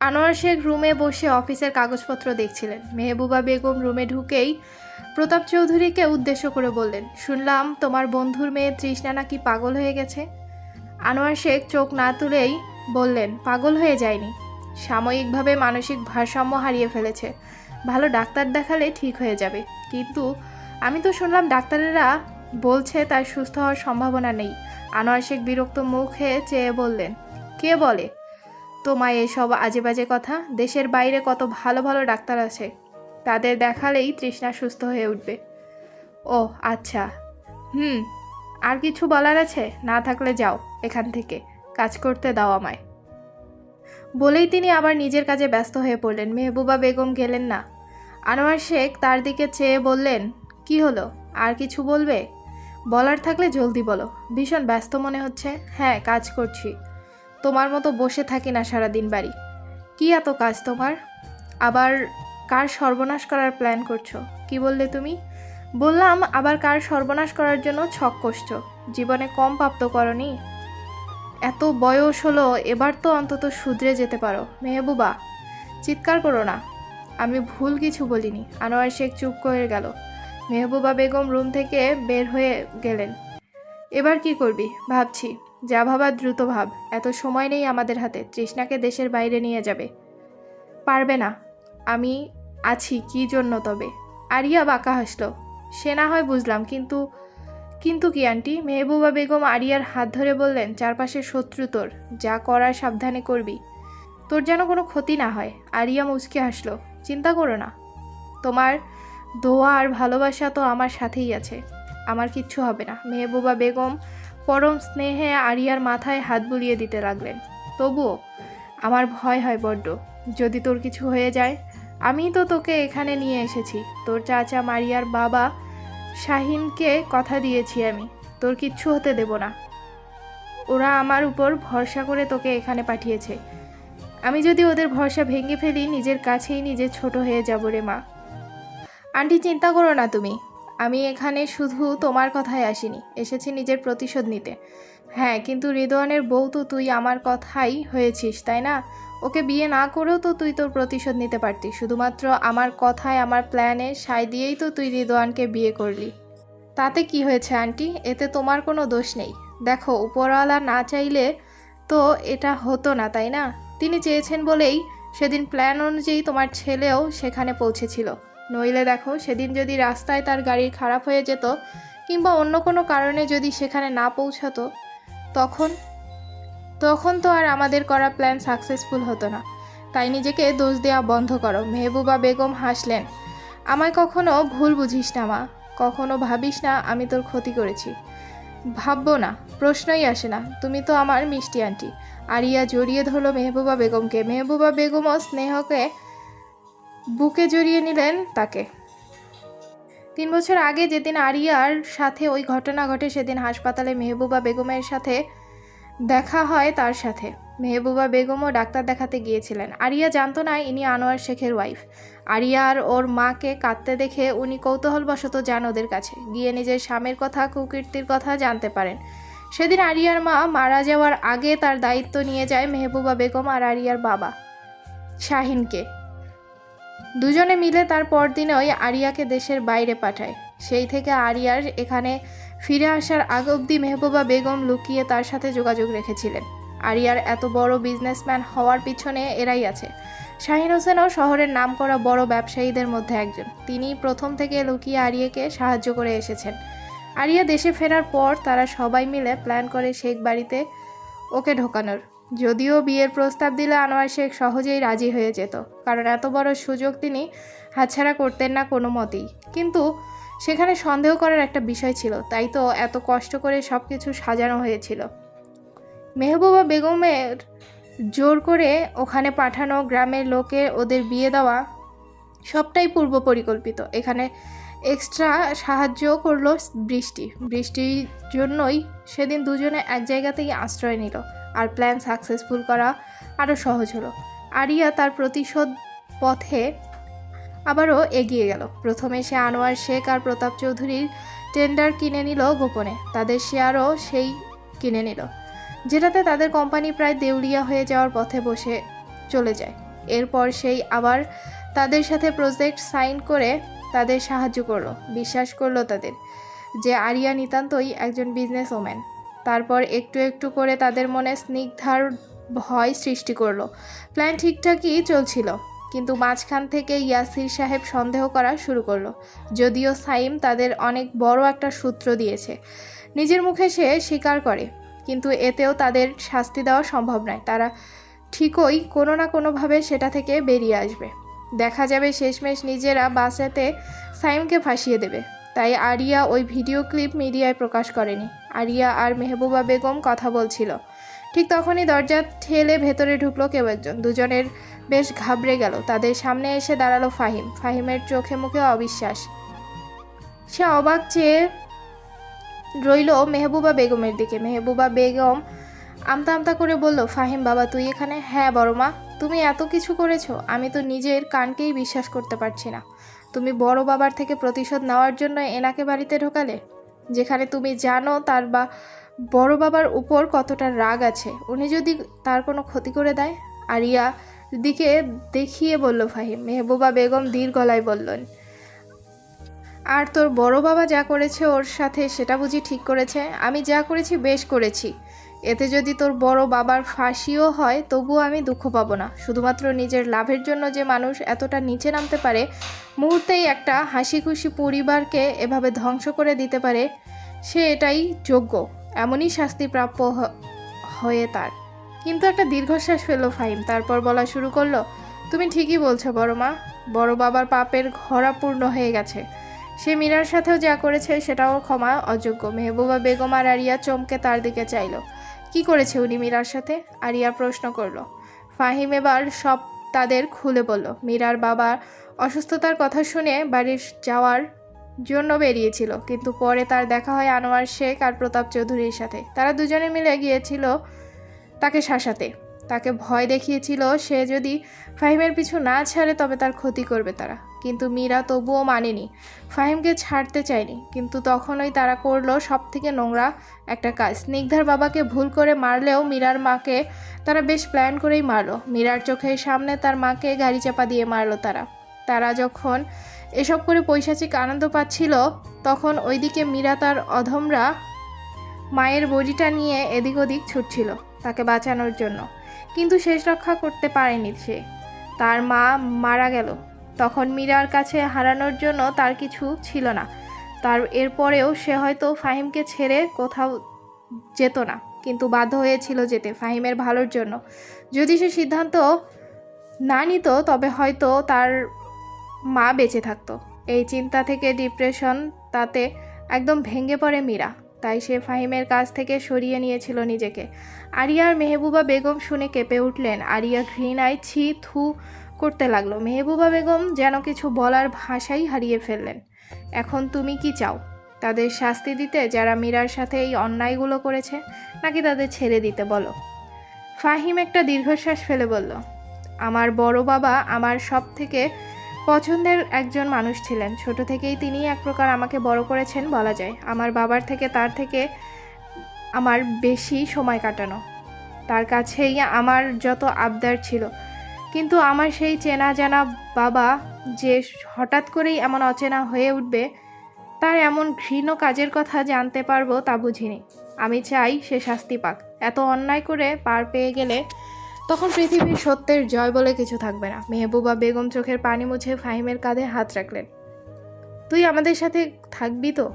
আনোয়ার শেখ রুমে বসে অফিসের কাগজপত্র দেখছিলেন। মেহবুবা বেগম রুমে ঢুকেই প্রতাপ চৌধুরীকে উদ্দেশ্য করে বললেন, শুনলাম তোমার বন্ধুর মেয়ে তৃষ্ণা নাকি পাগল হয়ে গেছে? আনোয়ার শেখ চোখ না তুলেই বললেন, পাগল হয়ে যায়নি। সাময়িকভাবে মানসিক ভারসাম্য হারিয়ে ফেলেছে। ভালো ডাক্তার দেখালে ঠিক হয়ে যাবে। কিন্তু আমি তো শুনলাম ডাক্তারেরা বলছে তার সুস্থ হওয়ার সম্ভাবনা নেই। আনোয়ার শেখ বিরক্ত মুখে চেয়ে বললেন, কে বলে? তোমায় এসব আজে বাজে কথা? দেশের বাইরে কত ভালো ভালো ডাক্তার আছে। তাদের দেখালেই তৃষ্ণা সুস্থ হয়ে উঠবে। ও আচ্ছা। হুম, আর কিছু বলার আছে? না থাকলে যাও এখান থেকে। কাজ করতে দাও আমায়। বলেই তিনি আবার নিজের কাজে ব্যস্ত হয়ে পড়লেন। মেহবুবা বেগম গেলেন না। আনোয়ার শেখ তার দিকে চেয়ে বললেন, কি হলো? আর কিছু বলবে? বলার থাকলে জলদি বলো। ভীষণ ব্যস্ত মনে হচ্ছে। হ্যাঁ কাজ করছি। তোমার মতো বসে থাকি না সারাদিন বাড়ি। কি এত কাজ তোমার? আবার কার সর্বনাশ করার প্ল্যান করছ? কি বললে তুমি? বললাম, আবার কার সর্বনাশ করার জন্য ছক কষছ? জীবনে কম প্রাপ্ত করনি? এত বয়স হলো, এবার তো অন্তত শুধরে যেতে পারো। মেহবুবা, চিৎকার করো না। আমি ভুল কিছু বলিনি। আনোয়ার শেখ চুপ করে গেল। মেহবুবা বেগম রুম থেকে বের হয়ে গেলেন। এবার কি করবি? ভাবছি। যা ভাবা দ্রুত ভাব। এত সময় নেই আমাদের হাতে, তৃষ্ণাকে দেশের বাইরে নিয়ে যাবে। পারবে না। আমি আছি, কি জন্য তবে? আরিয়া বাঁকা হাসলো। সে না হয় বুঝলাম, কিন্তু কিন্তু কি আন্টি? মেহবুবা বেগম আরিয়ার হাত ধরে বললেন চারপাশে শত্রু তোর, যা করার সাবধানে করবি। তোর যেন কোনো ক্ষতি না হয়। আরিয়া মুচকে হাসলো, চিন্তা করো না। তোমার দোয়া আর ভালোবাসা তো আমার সাথেই আছে। আমার কিচ্ছু হবে না। মেহবুবা বেগম পরম স্নেহে আরিয়ার মাথায় হাত বুলিয়ে দিতে লাগলেন। তবুও, আমার ভয় হয় বড্ড। যদি তোর কিছু হয়ে যায়, আমি তো তোকে এখানে নিয়ে এসেছি। তোর চাচা মারিয়ার বাবা শাহিনকে কথা দিয়েছি আমি। তোর কিচ্ছু হতে দেব না। ওরা আমার উপর ভরসা করে তোকে এখানে পাঠিয়েছে। আমি যদি ওদের ভরসা ভেঙে ফেলি, নিজের কাছেই নিজে ছোট হয়ে যাব রে মা। আন্টি, চিন্তা করো না তুমি। আমি এখানে শুধু তোমার কথায় আসিনি, এসেছি নিজের প্রতিশোধ নিতে। হ্যাঁ কিন্তু রিদওয়ানের বউ তো তুই আমার কথাই হয়েছিস, তাই না? ওকে বিয়ে না করেও তো তুই তোর প্রতিশোধ নিতে পারতি, শুধুমাত্র আমার কথায়, আমার প্ল্যানে সাই দিয়েই তো তুই রিদওয়ানকে বিয়ে করলি। তাতে কি হয়েছে, আন্টি? এতে তোমার কোনো দোষ নেই। দেখো, উপরওয়ালা না চাইলে তো এটা হতো না, তাই না? তিনি চেয়েছেন বলেই সেদিন প্ল্যান অনুযায়ী তোমার ছেলেও সেখানে পৌঁছেছিল। নইলে দেখো, সেদিন যদি রাস্তায় তার গাড়ি খারাপ হয়ে যেত কিংবা অন্য কোনো কারণে যদি সেখানে না পৌঁছাতো, তখন তখন তো আর আমাদের করা প্ল্যান সাকসেসফুল হতো না। তাই নিজেকে দোষ দেওয়া বন্ধ করো। মেহবুবা বেগম হাসলেন, আমায় কখনো ভুল বুঝিস না মা। কখনো ভাবিস না আমি তোর ক্ষতি করেছি। ভাববো না, প্রশ্নই আসে না। তুমি তো আমার মিষ্টি আন্টি। আরিয়া জড়িয়ে ধরলো মেহবুবা বেগমকে। মেহবুবা বেগমও স্নেহকে বুকে জড়িয়ে নিলেন তাকে। তিন বছর আগে যেদিন আরিয়ার সাথে ওই ঘটনা ঘটে, সেদিন হাসপাতালে মেহবুবা বেগমের সাথে দেখা হয় তার সাথে। মেহবুবা বেগমও ডাক্তার দেখাতে গিয়েছিলেন। আরিয়া জানতো না ইনি আনোয়ার শেখের ওয়াইফ আরিয়া আর ওর মাকে কাঁদতে দেখে উনি কৌতূহলবশত যান ওদের কাছে। গিয়ে নিজের স্বামীর কথা, কুকীর্তির কথা জানতে পারেন। সেদিন আরিয়ার মা মারা যাওয়ার আগে তার দায়িত্ব নিয়ে যায় মেহবুবা বেগম আর আরিয়ার বাবা শাহিনকে। দুজনে মিলে তার পরদিনে ওই আরিয়াকে দেশের বাইরে পাঠায়। সেই থেকে আরিয়ার এখানে ফিরে আসার আগ অবধি মেহবুবা বেগম লুকিয়ে তার সাথে যোগাযোগ রেখেছিলেন। আরিয়ার এত বড় বিজনেসম্যান হওয়ার পিছনে এরাই আছে। শাহিন হোসেনও শহরের নামকরা বড় ব্যবসায়ীদের মধ্যে একজন। তিনি প্রথম থেকে লুকিয়ে আরিয়াকে সাহায্য করে এসেছেন। আরিয়া দেশে ফেরার পর তারা সবাই মিলে প্ল্যান করে শেখ বাড়িতে ওকে ঢোকানোর। যদিও বিয়ের প্রস্তাব দিলে আনোয়ার শেখ সহজেই রাজি হয়ে যেত, কারণ এত বড় সুযোগ তিনি হাতছাড়া করতেন না কোনো মতেই। কিন্তু সেখানে সন্দেহ করার একটা বিষয় ছিল, তাই তো এত কষ্ট করে সব কিছু সাজানো হয়েছিল। মেহবুবা বেগমের জোর করে ওখানে পাঠানো গ্রামের লোকে ওদের বিয়ে দেওয়া সবটাই পূর্ব পরিকল্পিত। এখানে এক্সট্রা সাহায্য করল বৃষ্টি। বৃষ্টির জন্যই সেদিন দুজনে এক জায়গা থেকে আশ্রয় নিল। আর প্ল্যান সাকসেসফুল করা আরও সহজ হলো। আরিয়া তার প্রতিশোধ পথে আবারও এগিয়ে গেল। প্রথমে সে আনোয়ার শেখ আর প্রতাপ চৌধুরীর টেন্ডার কিনে নিল গোপনে। তাদের শেয়ারও সেই কিনে নিল, যেটাতে তাদের কোম্পানি প্রায় দেউলিয়া হয়ে যাওয়ার পথে বসে চলে যায়। এরপর সেই আবার তাদের সাথে প্রজেক্ট সাইন করে তাদের সাহায্য করল, বিশ্বাস করল তাদের যে আরিয়া নিতান্তই একজন বিজনেস ওম্যান তারপর একটু একটু করে তাদের মনে স্নিগ্ধার ভয় সৃষ্টি করল। প্ল্যান ঠিকঠাকই চলছিল, কিন্তু মাঝখান থেকে ইয়াসির সাহেব সন্দেহ করা শুরু করল, যদিও সাইম তাদের অনেক বড় একটা সূত্র দিয়েছে। নিজের মুখে সে স্বীকার করে, কিন্তু এতেও তাদের শাস্তি দেওয়া সম্ভব নয়। তারা ঠিকই কোনো না কোনোভাবে সেটা থেকে বেরিয়ে আসবে। দেখা যাবে শেষমেশ নিজেরা বাঁচাতে সাইমকে ফাঁসিয়ে দেবে। তাই আরিয়া ওই ভিডিও ক্লিপ মিডিয়ায় প্রকাশ করেনি। আরিয়া আর মেহবুবা বেগম কথা বলছিল। ঠিক তখনই দরজা ঠেলে ভেতরে ঢুকলো কেউ একজন। দুজনের বেশ ঘাবড়ে গেল। তাদের সামনে এসে দাঁড়াল ফাহিম। ফাহিমের চোখে মুখে অবিশ্বাস। সে অবাক চেয়ে রইল মেহবুবা বেগমের দিকে। মেহবুবা বেগম আমতা আমতা করে বলল, ফাহিম বাবা, তুই এখানে? হ্যাঁ বড় মা তুমি এত কিছু করেছ, আমি তো নিজের কানকেই বিশ্বাস করতে পারছি না। তুমি বড় বাবার থেকে প্রতিশোধ নেওয়ার জন্য এনাকে বাড়িতে ঢোকালে? যেখানে তুমি জানো তার বা বড় বাবার উপর কতটা রাগ আছে। উনি যদি তার কোনো ক্ষতি করে দেয়? আরিয়া দিকে দেখিয়ে বলল ফাহিম। মেহবুবা বেগম ধীর গলায় বললেন, আর তোর বড় বাবা যা করেছে ওর সাথে সেটা বুঝি ঠিক করেছে? আমি যা করেছি বেশ করেছি। এতে যদি তোর বড় বাবার ফাঁসিও হয়, তবুও আমি দুঃখ পাবো না। শুধুমাত্র নিজের লাভের জন্য যে মানুষ এতটা নিচে নামতে পারে, মুহূর্তেই একটা হাসি খুশি পরিবারকে এভাবে ধ্বংস করে দিতে পারে, সে এটাই যোগ্য। এমনই শাস্তি প্রাপ্য হ- হয়ে তার। কিন্তু একটা দীর্ঘশ্বাস ফেলল ফাহিম। তারপর বলা শুরু করল, তুমি ঠিকই বলছো বড় মা বড় বাবার পাপের ঘরা পূর্ণ হয়ে গেছে। সে মীরার সাথেও যা করেছে, সেটাও ক্ষমা অযোগ্য। মেহবুবা বেগম আর আরিয়া চমকে তার দিকে চাইলো। কি করেছে উনি মীরার সাথে? আরিয়া প্রশ্ন করল। ফাহিম এবার সব তাদের খুলে বলল, মীরার বাবা অসুস্থতার কথা শুনে বাড়ির যাওয়ার জন্য বেরিয়েছিল, কিন্তু পরে তার দেখা হয় আনোয়ার শেখ আর প্রতাপ চৌধুরীর সাথে। তারা দুজনে মিলে গিয়েছিল তাকে শাসাতে। তাকে ভয় দেখিয়েছিল সে যদি ফাহিমের পিছু না ছাড়ে, তবে তার ক্ষতি করবে তারা। কিন্তু মীরা তবুও মানেনি। ফাহিমকে ছাড়তে চায়নি, কিন্তু তখনই তারা করল সব থেকে নোংরা একটা কাজ। স্নিগ্ধার বাবাকে ভুল করে মারলেও মীরার মাকে তারা বেশ প্ল্যান করেই মারলো। মীরার চোখের সামনে তার মাকে গাড়ি চাপা দিয়ে মারলো তারা। তারা যখন এসব করে পৈশাচিক আনন্দ পাচ্ছিল, তখন ওইদিকে মীরা তার অধমরা মায়ের বডিটা নিয়ে এদিক ওদিক ছুটছিল তাকে বাঁচানোর জন্য। কিন্তু শেষ রক্ষা করতে পারেনি সে। তার মা মারা গেল। তখন মীরার কাছে হারানোর জন্য তার কিছু ছিল না। তার এরপরেও সে হয়তো ফাহিমকে ছেড়ে কোথাও যেত না, কিন্তু বাধ্য হয়েছিল যেতে ফাহিমের ভালোর জন্য। যদি সে সিদ্ধান্ত না নিত, তবে হয়তো তার মা বেঁচে থাকতো। এই চিন্তা থেকে ডিপ্রেশন তাতে একদম ভেঙে পড়ে মীরা, তাই সে ফাহিমের কাছ থেকে সরিয়ে নিয়েছিল নিজেকে। আরিয়ার মেহবুবা বেগম শুনে কেঁপে উঠলেন। আরিয়া ঘৃণায় ছি থু করতে লাগল। মেহবুবা বেগম যেন কিছু বলার ভাষাই হারিয়ে ফেললেন। এখন তুমি কি চাও? তাদের শাস্তি দিতে যারা মীরার সাথে এই অন্যায়গুলো করেছে, নাকি তাদের ছেড়ে দিতে বলো? ফাহিম একটা দীর্ঘশ্বাস ফেলে বলল, আমার বড় বাবা আমার সব থেকে পছন্দের একজন মানুষ ছিলেন। ছোট থেকেই তিনি এক প্রকার আমাকে বড় করেছেন বলা যায়। আমার বাবার থেকে তার থেকে আমার বেশি সময় কাটানো। তার কাছেই আমার যত আবদার ছিল কিন্তু আমার সেই চেনা জানা বাবা যে হঠাৎ করেই এমন অচেনা হয়ে উঠবে, তার এমন ঘৃণ কাজের কথা জানতে পারব তা বুঝিনি। আমি চাই সে শাস্তি পাক। এত অন্যায় করে পার পেয়ে গেলে তখন পৃথিবীর সত্যের জয় বলে কিছু থাকবে না। মেহবুবা বেগম চোখের পানি মুছে ফাহিমের কাঁধে হাত রাখলেন। তুই আমাদের সাথে থাকবি তো?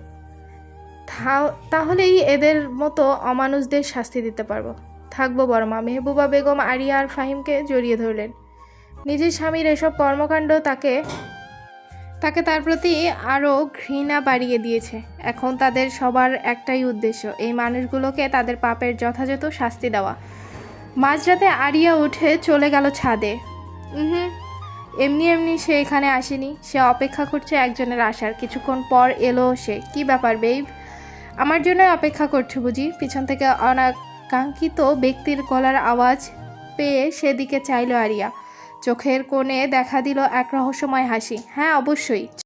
তাহলেই এদের মতো অমানুষদের শাস্তি দিতে পারব। থাকব বড় মা। মেহবুবা বেগম আরিয়া আর ফাহিমকে জড়িয়ে ধরলেন। নিজের স্বামীর এসব কর্মকাণ্ড তাকে তাকে তার প্রতি আরও ঘৃণা বাড়িয়ে দিয়েছে। এখন তাদের সবার একটাই উদ্দেশ্য, এই মানুষগুলোকে তাদের পাপের যথাযথ শাস্তি দেওয়া। মাঝরাতে আরিয়া উঠে চলে গেল ছাদে। হুম এমনি এমনি সে এখানে আসেনি। সে অপেক্ষা করছে একজনের আসার। কিছুক্ষণ পর এলো সে। কি ব্যাপার বেব আমার জন্য অপেক্ষা করছে বুঝি? পিছন থেকে অনাকাঙ্ক্ষিত ব্যক্তির গলার আওয়াজ পেয়ে সেদিকে চাইল আরিয়া। চোখের কোণে দেখা দিল এক রহস্যময় হাসি। হ্যাঁ অবশ্যই।